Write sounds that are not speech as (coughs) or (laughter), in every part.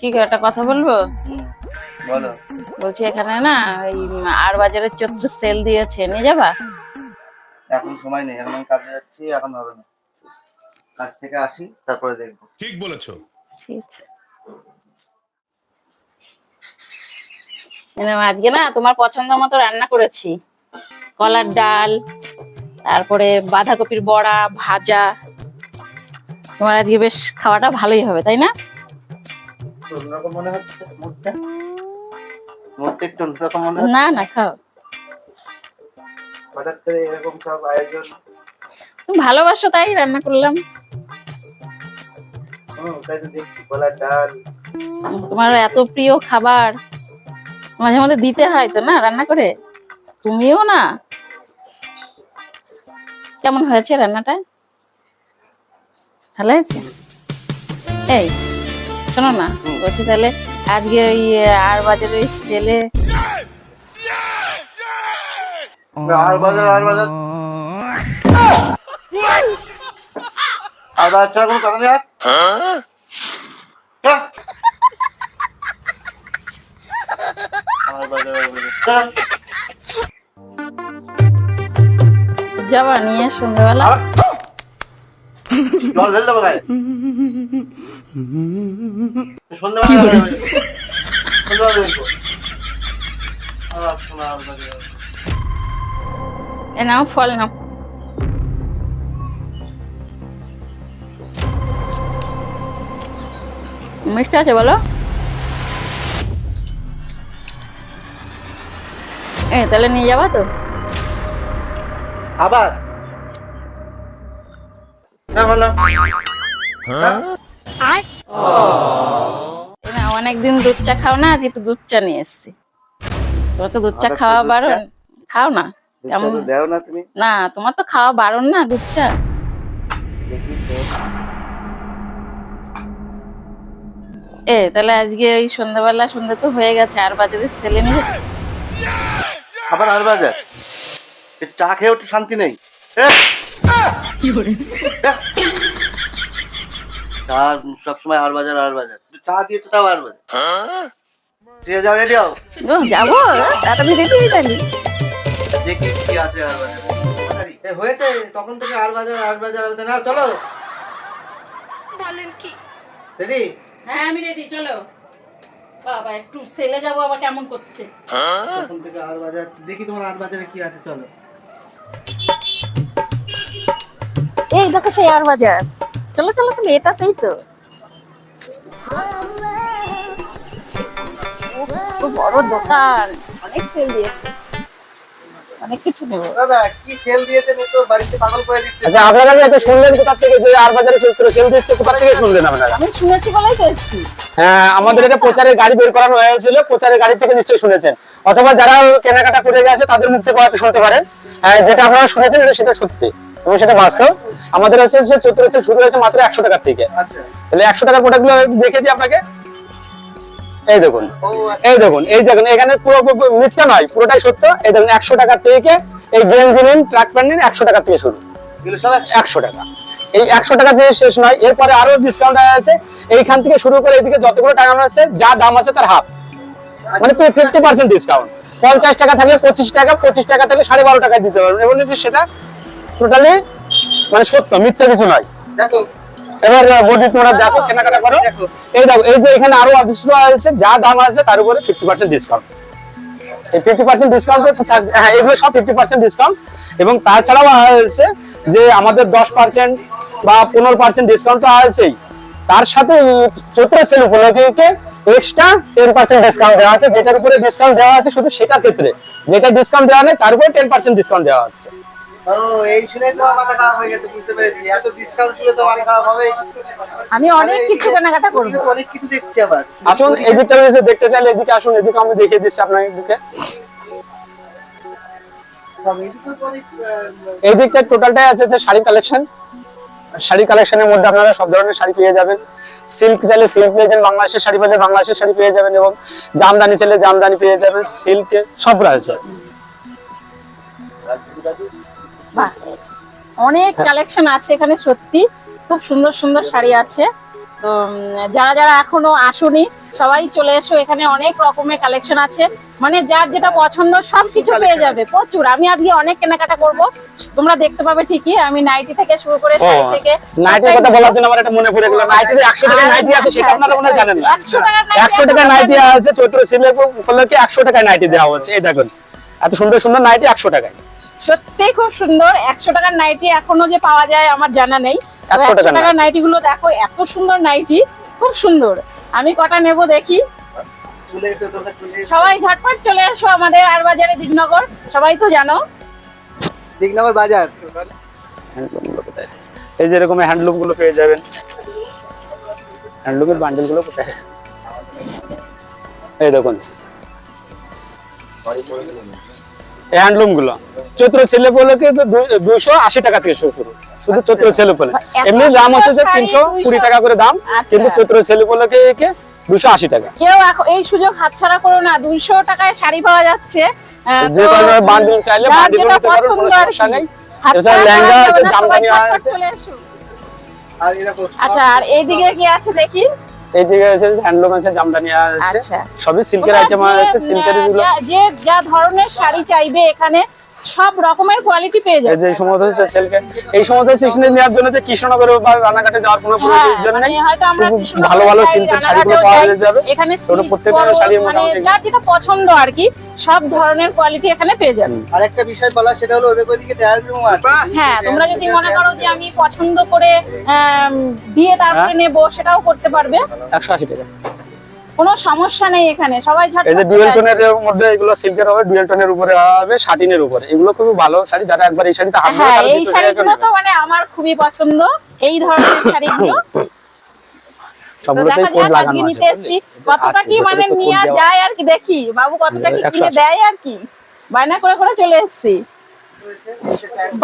কি গো, একটা কথা বলব? বলো। বলছি এখানে না এই আর বাজারের চৈত্র সেল দিয়েছে নিয়ে যাবা? এখন সময় নেই এখন কাজে যাচ্ছি এখন হবে না। কাজ থেকে আসি তারপরে দেখব। ঠিক বলেছ। ঠিক আছে। আজকে না তোমার পছন্দ মতো রান্না করেছি। কলার ডাল তারপরে বাঁধাকপির বড়া ভাজা। তোমার আজকে বেশ খাওয়াটা ভালোই হবে তাই না? না না খাও। হঠাৎ করে এরকম সব আয়োজন? তুমি ভালোবাসো তাই রান্না করলাম। তোমার এত প্রিয় খাবার। মাঝে মাঝে দিতে হয় তো না রান্না করে? তুমিও না? কেমন হয়েছে রান্নাটা? ভালো হয়েছে এই শোনো না বলছি তাহলে আজকে ওই আর বাজারে ওই ছেলে আর বাজার আর বাজার। আর বাজার ছাড়া কোনো কথা নেই আর। যাবা নিয়ে সন্ধ্যাবেলা। জল ঢেলে দেবো গায়ে। সন্ধ্যাবেলা যাবে। সন্ধ্যাবেলা দেখব আর শোনা আর। নাও ফল নাও। মিষ্টি আছে বলো? এ তাহলে নিয়ে যাবা তো? আবার? না ভালো অনেকদিন দুধ চা খাও না আজ একটু দুধ চা নিয়ে এসছি। তোমার তো দুধ চা খাওয়া বারণ? খাও না? কেমন? দেও না তুমি। না তোমার তো খাওয়া বারণ না দুধ চা। এ তাহলে আজকে ওই সন্ধ্যাবেলা সন্ধ্যা তো হয়ে গেছে আর বাজারে ছেলে নিয়ে। আবার আর বাজার চা খেয়ে একটু শান্তি নেই। এ! সবসময় আর বাজার আর বাজার। চা দিয়েছ তাও আর বাজার। ঠিক আছে রেডি হও। ও, যাব তাড়াতাড়ি রেডি হয়ে যাবি। দেখি কি আছে আর বাজারে। হয়েছে তখন থেকে আর বাজার আর বাজার আর না চলো। বলেন কি? রেডি? হ্যাঁ আমি রেডি চলো। বাবা একটু সেলে যাব আবার কেমন করছে? তখন থেকে আর বাজার দেখি তোমার আর বাজারে কি আছে চলো। দেখো সেই আর বাজার। চলো চলো তুমি এটাতেই তো। তো বড় দোকান। অনেক সেল দিয়েছে। অনেক কিছু নেব। দাদা কি সেল দিয়েছেন তো বাড়িতে পাগল করে দিচ্ছে আচ্ছা আপনারা যে এটা শুনলেন কোথা থেকে যে আর বাজারে সূত্র সেল দিচ্ছে কোথা থেকে শুনলেন আপনারা? আমি শুনেছি বলেই তো হ্যাঁ আমাদের এটা প্রচারের গাড়ি বের করানো হয়েছিল প্রচারের গাড়ি থেকে নিশ্চয়ই শুনেছেন। অথবা যারা কেনাকাটা করে গেছে তাদের মুখ থেকে শুনতে পারেন। হ্যাঁ, যেটা আপনারা শুনেছেন সেটা সত্যি। এবং সেটা বাস্তব। আমাদের সে চৈত্র সেল শুরু হয়েছে মাত্র একশো টাকার থেকে। আচ্ছা। তাহলে একশো টাকার প্রোডাক্টগুলো দেখে দিই আপনাকে। এই দেখুন আচ্ছা। এই দেখুন এই দেখুন এখানে পুরো মিথ্যা নয় পুরোটাই সত্য। এই দেখুন একশো টাকার থেকে এই গেঞ্জি নিন ট্রাক প্যান্ট নিন একশো টাকা থেকে শুরু। একশো। একশো টাকা। এই একশো টাকা দিয়ে শেষ নয় এরপরে আরও ডিসকাউন্ট আছে। এইখান থেকে শুরু করে এইদিকে যতগুলো টাকা আছে যা দাম আছে তার হাফ। মানে ফিফটি পার্সেন্ট ডিসকাউন্ট পঞ্চাশ টাকা থাকলে পঁচিশ টাকা পঁচিশ টাকা থাকলে সাড়ে বারো টাকায় দিতে পারবেন। এবং সেটা টোটালি মানে সত্য মিথ্যা কিছু দেখো। এবার বডি তোমরা দেখো কেনাকাটা করো। এই দেখো এই যে এখানে আরও অদৃশ্য আছে যা দাম আছে তার উপরে ফিফটি পার্সেন্ট ডিসকাউন্ট এই ফিফটি পার্সেন্ট ডিসকাউন্ট হ্যাঁ এগুলো সব ফিফটি পার্সেন্ট ডিসকাউন্ট এবং তাছাড়াও আছে যে আমাদের দশ পার্সেন্ট বা পনেরো পার্সেন্ট ডিসকাউন্ট তো আছেই। তার সাথে চৈত্র সেল উপলক্ষে এক্সট্রা টেন পার্সেন্ট ডিসকাউন্ট দেওয়া আছে। যেটার উপরে ডিসকাউন্ট দেওয়া আছে শুধু সেটার ক্ষেত্রে। যেটা ডিসকাউন্ট দেওয়া নেই তার উপরে টেন পার্সেন্ট ডিসকাউন্ট দেওয়া হচ্ছে। ও এই শুনে তো আমার মাথা খারাপ হয়ে গেছে বুঝতে পেরেছি। এত ডিসকাউন্ট শুনে তো মাথা খারাপ হবে আমি অনেক কিছু কেনাকাটা করব। অনেক কিছু দেখছি আবার। আসুন এদিকটা দেখতে চাইলে এদিকে আসুন এদিকে আমি দেখিয়ে দিচ্ছি আপনার এদিকে এই দিকটা টোটালটাই আছে যে শাড়ি কালেকশন শাড়ি কালেকশনের মধ্যে আপনারা সব ধরনের শাড়ি পেয়ে যাবেন। সিল্ক চাইলে সিল্ক পেয়ে যাবেন বাংলাদেশের শাড়ি পেলে বাংলাদেশের শাড়ি পেয়ে যাবেন এবং জামদানি চাইলে জামদানি পেয়ে যাবেন সিল্কে সব রয়েছে বাহ, অনেক কালেকশন আছে এখানে সত্যি। খুব সুন্দর সুন্দর শাড়ি আছে। তো যারা যারা এখনও আসোনি সবাই চলে এসো। এখানে অনেক রকমের কালেকশন আছে। মানে যার যেটা পছন্দ সব কিছু পেয়ে যাবে। প্রচুর। আমি আজকে অনেক কেনাকাটা করব। তোমরা দেখতে পাবে ঠিকই। আমি নাইটি থেকে শুরু করে শাড়ি থেকে নাইটির কথা বলার জন্য আমার এটা মনে পড়ে গেল। নাইটি একশো টাকা নাইটি আছে সেটা আপনারা মনে জানেন না। একশো টাকার নাইটি একশো টাকা নাইটি আছে চৈত্র উপলক্ষে একশো টাকায় নাইটি দেওয়া হচ্ছে। এই দেখুন। এত সুন্দর সুন্দর নাইটি একশো টাকায়। সত্যি খুব সুন্দর। একশো টাকার নাইটি এখনও যে পাওয়া যায় আমার জানা নেই। টাকার একশো টাকার নাইটি। গুলো দেখো এত সুন্দর নাইটি খুব সুন্দর। আমি কটা নেব দেখি। চলে এসো তোমরা চলে এসো। সবাই ঝটপট চলে আসো আমাদের আর বাজারে দিগনগর। সবাই তো জানো। দিগনগর বাজার। এই যে এরকম হ্যান্ডলুমগুলো পেয়ে যাবেন। হ্যান্ডলুমের বান্ডেলগুলো কোথায়? এই দেখুন। হ্যান্ডলুমগুলো। চৈত্র ছেলে বলকে দুইশো আশি টাকা থেকে শুরু শুধু চৈত্র ছেলে বলে এত এমনি দাম হচ্ছে যে তিনশো কুড়ি টাকা করে দাম আচ্ছা। কিন্তু চৈত্র ছেলে বলকে দুশো আশি টাকা। কেউ এই সুযোগ হাতছাড়া করো না। দুইশো টাকায় শাড়ি পাওয়া যাচ্ছে। যে কোনো বান্ডিল চাইলে বান্ডিল নিতে পারো, কোনো সমস্যা নেই। এছাড়া লেহেঙ্গা আছে, জামদানি আছে। আচ্ছা আর এইদিকে কি আছে দেখি? আছে হ্যান্ডলুম আছে জামদানি আছে আচ্ছা। সবই সিল্কের আইটেম আছে সিল্কের যে যা ধরনের শাড়ি চাইবে এখানে সব রকমের কোয়ালিটি পেয়ে এই যাবে যে এই সমস্ত হচ্ছে সিল্কে এই সমস্ত সিস্টেম নেওয়ার জন্য যে কৃষ্ণনগর বা রানাঘাটে যাওয়ার কোনো হ্যাঁ, প্রয়োজন মানে নেই হয়তো আমরা ভালো ভালো সিল্কের শাড়িগুলো পাওয়া। যাবে। এখানে ওটা silk প্রত্যেকটা শাড়ি মানে মোটামুটি যার যেটা পছন্দ আর কি সব ধরনের কোয়ালিটি এখানে পেয়ে যাবে। আরেকটা বিষয় বলা সেটা হলো ওদের ওইদিকে ট্রায়াল রুম আছে। হ্যাঁ তোমরা যদি মনে করো যে আমি পছন্দ করে দিয়ে তারপরে হ্যাঁ। নেব সেটাও করতে পারবে। একশো আশি টাকা। কোনো সমস্যা নেই এখানে সবাই এই যে ডুয়েল টোনের মধ্যে এগুলো সিল্কের হবে ডুয়েল টোনের উপরে হবে শাটিনের উপরে। এগুলো খুবই ভালো শাড়ি যারা একবার এই শাড়িতে হাত হ্যাঁ এই শাড়িগুলো তো মানে আমার খুবই পছন্দ এই ধরনের (coughs) শাড়িগুলো। সবগুলোতেই কোড লাগানো আছে। কতটা কি মানে দেওয়া। যায় আর কি দেখি। বাবু কতটা কি কিনে দেয় আর কি? বায়না করে করে চলে এসছি।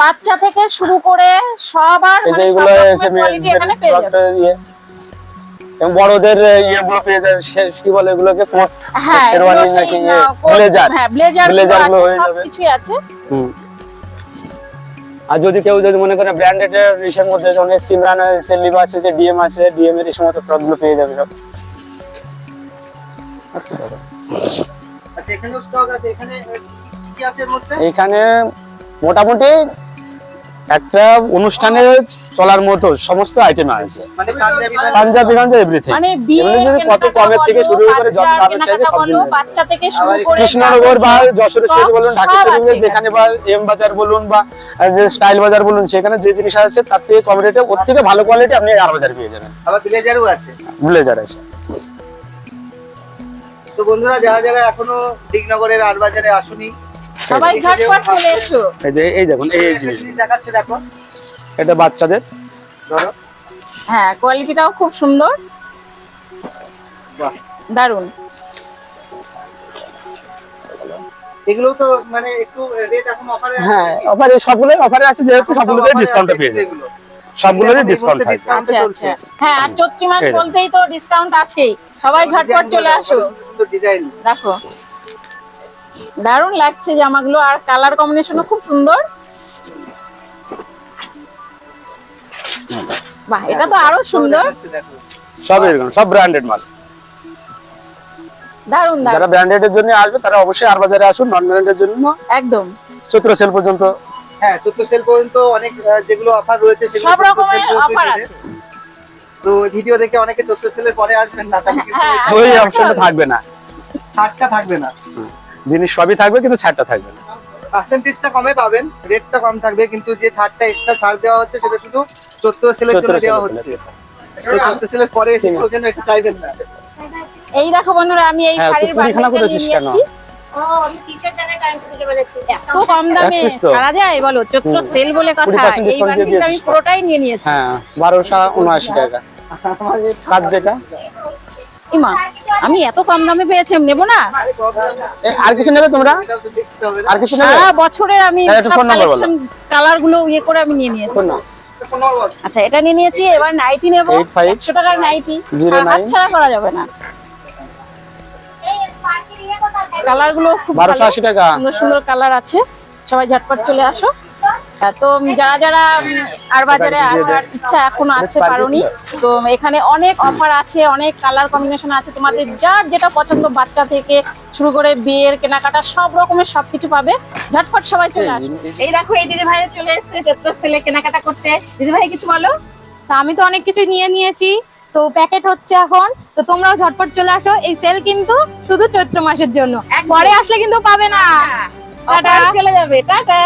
বাচ্চা থেকে শুরু করে সবার মানে সব এখানে পেয়ে যাবে। এবং বড়দের ইয়ে গুলো পেয়ে যাবে সে- কি বলে এগুলোকে? হ্যাঁ শেরওয়ানি নাকি coat, ব্লেজার। হ্যাঁ ব্লেজারগুলো হয়ে যাবে। কিছুই আছে। হুম। আর যদি কেউ যদি মনে করে ব্র্যান্ডেড ইসের মধ্যে অনেক সিমরান আছে লিভা আছে যে ডিএম আছে ডিএম এর এই সমস্ত প্রোডাক্টগুলো পেয়ে যাবে সব। আচ্ছা এখানেও স্টক আছে এখানে মোটামুটি একটা অনুষ্ঠানে চলার মতো সমস্ত আইটেম আছে। মানে পাঞ্জাবি পাঞ্জাবি গাঞ্জা এভরিথিং মানে যদি কত কমের থেকে শুরু করে যত দামের চাইছে সব বাচ্চা থেকে শুরু করে কৃষ্ণনগর বা যশোরের সব- শরীর বলুন ঢাকা আছে। যেখানে বা এম বাজার বলুন বা যে স্টাইল বাজার বলুন সেখানে যে জিনিস আছে তার থেকে কম রেটে ওর থেকে ভালো কোয়ালিটি আপনি আর বাজার পেয়ে যাবেন। আবার ব্লেজারও আছে। ব্লেজার আছে। তো বন্ধুরা যারা যারা এখনও দিগনগরের আট বাজারে আসুনি সবাই ঝটপট চলে এসো। এই যে এই দেখুন এই জিনিস দেখাচ্ছে দেখো। এটা বাচ্চাদের? ধরো। হ্যাঁ কোয়ালিটিটাও খুব সুন্দর। বাহ। দারুণ এগুলো তো মানে একটু রেট এখন অফারে হ্যাঁ অফারে সবগুলো অফারে আছে যেহেতু সবগুলোতে ডিসকাউন্ট পেয়ে যাবেন সবগুলোরই ডিসকাউন্ট থাকবে। আচ্ছা আচ্ছা। হ্যাঁ আর চৈত্রি মাস বলতেই তো ডিসকাউন্ট আছেই। সবাই ঝটপট চলে আসো। ডিজাইন দেখো। দারুণ লাগছে জামাগুলো আর কালার কম্বিনেশনও খুব সুন্দর। বাহ এটা তো আরও সুন্দর। সব এরকম সব ব্র্যান্ডেড মাল। দারুণ যারা ব্র্যান্ডেড জন্য আসবে তারা অবশ্যই আর বাজারে আসুন নন ব্র্যান্ডের জন্য। একদম। চৈত্র সেল পর্যন্ত। হ্যাঁ চোদ্দ সেল পর্যন্ত অনেক যেগুলো অফার রয়েছে সেগুলো সব রকমের অফার আছে। তো ভিডিও দেখে অনেকে চোদ্দ সেলের পরে আসবেন না তাহলে কিন্তু হ্যাঁ, ওই ওই অপশনটা আচ্ছা। থাকবে না। ছাড়টা থাকবে না। জিনিস সবই থাকবে কিন্তু ছাড়টা থাকবে না। পার্সেন্টেজটা কমে পাবেন রেটটা কম থাকবে কিন্তু যে ছাড়টা এক্সট্রা ছাড় দেওয়া হচ্ছে সেটা শুধু চোদ্দ সেলের জন্য দেওয়া হচ্ছে। তো চোদ্দ সেলের পরে এসে কেউ যেন চাইবেন না। এই দেখো বন্ধুরা আমি এই হ্যাঁ, শাড়ির বান্ডেলটা? নিয়েছি। এত কম দামে। ছাড়া যায়? বলো চৈত্র সেল বলে কথা। 20% এই discount আমি পুরোটাই নিয়ে নিয়েছি। হ্যাঁ বারোশো উনআশি টাকা। দেখা ইমা আমি এত কম দামে পেয়েছি আমি নেব না? আর কিছু নেবে তোমরা। আর কিছু নেবে? সারা বছরের আমি হ্যাঁ, সব। কালেকশন কালারগুলো ইয়ে করে আমি নিয়ে নিয়েছি। আচ্ছা এটা নিয়ে নিয়েছি এবার নাইটি নেব। 85 একশো টাকার নাইটি হাত ছাড়া করা যাবে না। কালারগুলো খুব বারোশো ভালো আশি টাকা। সুন্দর সুন্দর কালার আছে। সবাই ঝটপট চলে আসো। তো যারা যারা আর বাজারে আসার ইচ্ছা এখনও আসতে পারোনি তো এখানে অনেক অফার আছে অনেক কালার কম্বিনেশন আছে। তোমাদের যার যেটা পছন্দ বাচ্চা থেকে শুরু করে বিয়ের কেনাকাটা সব রকমের সবকিছু পাবে। ঝটফট সবাই চলে আসো। এই দেখো এই দিদি ভাই চলে এসেছে চৈত্র সেলে কেনাকাটা করতে। দিদি ভাই কিছু বলো? তা আমি তো অনেক কিছু নিয়ে নিয়েছি। তো প্যাকেট হচ্ছে এখন। তো তোমরাও ঝটপট চলে আসো। এই সেল কিন্তু শুধু চৈত্র মাসের জন্য। পরে আসলে কিন্তু পাবে না। টাটা। চলে যাবে। টাটা।